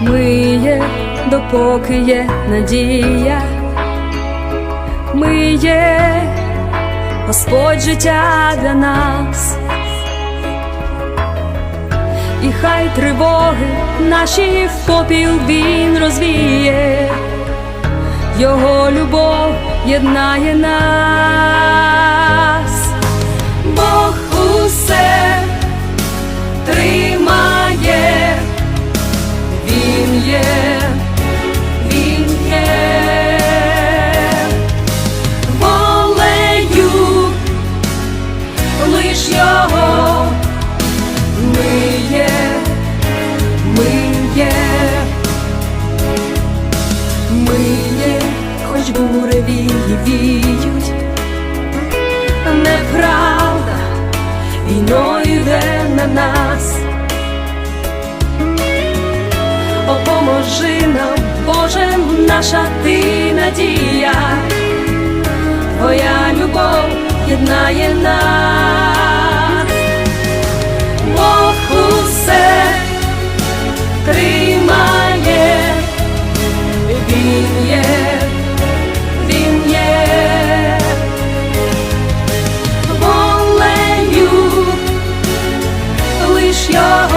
миє, допоки є надія, миє Господь життя для нас, і хай тривоги наші в попіл він розвіє, Його любов єднає нас, хоч бури вії віють, неправда війною йде на нас. О, поможи нам, Боже, наша ти надія. Твоя любов єднає нас, your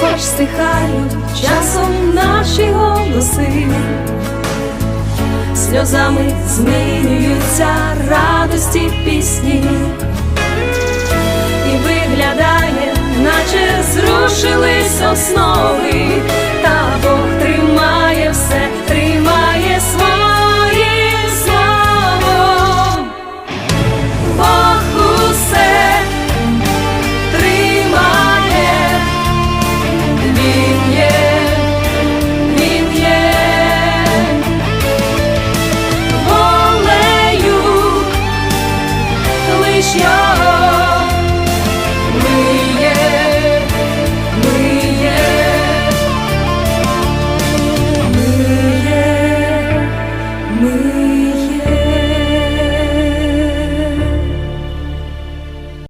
хоч стихають часом наші голоси, сльозами змінюються радості пісні, і виглядає, наче зрушились основи, breathe.